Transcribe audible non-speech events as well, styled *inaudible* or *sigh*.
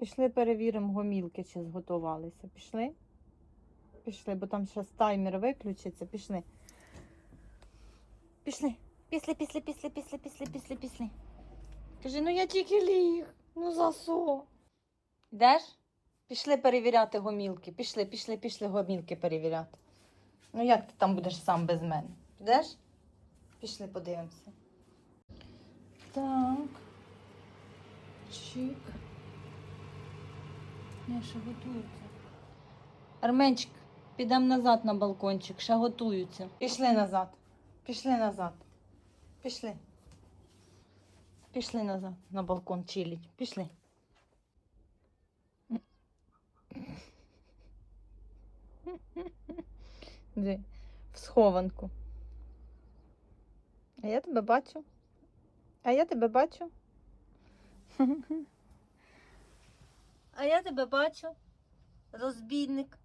Пішли перевіримо гомілки, чи зготувалися. Пішли? Пішли, бо там зараз таймер виключиться. Пішли. Пішли. Після, після, після, після, після, після, після. Кажи, ну я тільки ліг. Ну за що? Йдеш? Пішли перевіряти гомілки. Пішли, пішли, пішли гомілки перевіряти. Ну як ти там будеш сам без мене? Підеш? Пішли подивимося. Так. Чик. Не, готуються. Арменчик, підемо назад на балкончик, ще готуються. Пішли назад. Пішли назад. Пішли. Пішли назад на балкон чилить. Пішли. Де? В схованку. А я тебе бачу. А я тебе бачу. *laughs* А я тебе бачу. Розбійник.